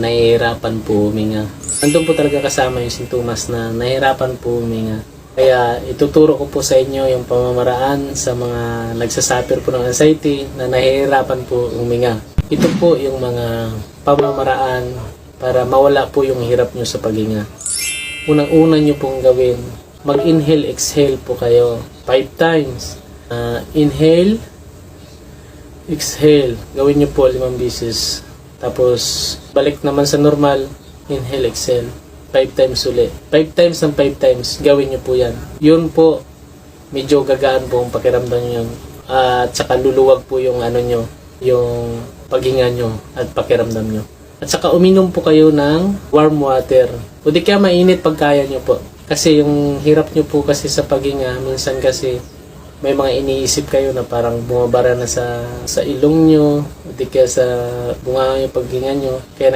nahihirapan po huminga. Andun po talaga kasama yung sintomas na nahihirapan po huminga. Kaya ituturo ko po sa inyo yung pamamaraan sa mga nagsasuffer po ng anxiety na nahihirapan po huminga. Ito po yung mga pamamaraan para mawala po yung hirap nyo sa paghinga. Unang-una nyo pong gawin, mag-inhale, exhale po kayo. Five times. Ah, inhale, exhale. Gawin nyo po limang bisis. Tapos, balik naman sa normal. Inhale, exhale. Five times uli. Five times ng five times. Gawin nyo po yan. Yun po, medyo gagaan po ang pakiramdam nyo yun. At saka luluwag po yung ano nyo, yung paghinga nyo at pakiramdam nyo. At saka uminom po kayo ng warm water. O di kaya mainit pag kaya nyo po. Kasi yung hirap nyo po kasi sa paghinga, minsan kasi may mga iniisip kayo na parang bumabara na sa sa ilong nyo, o di kaya sa bunga yung paghinga nyo. Kaya nag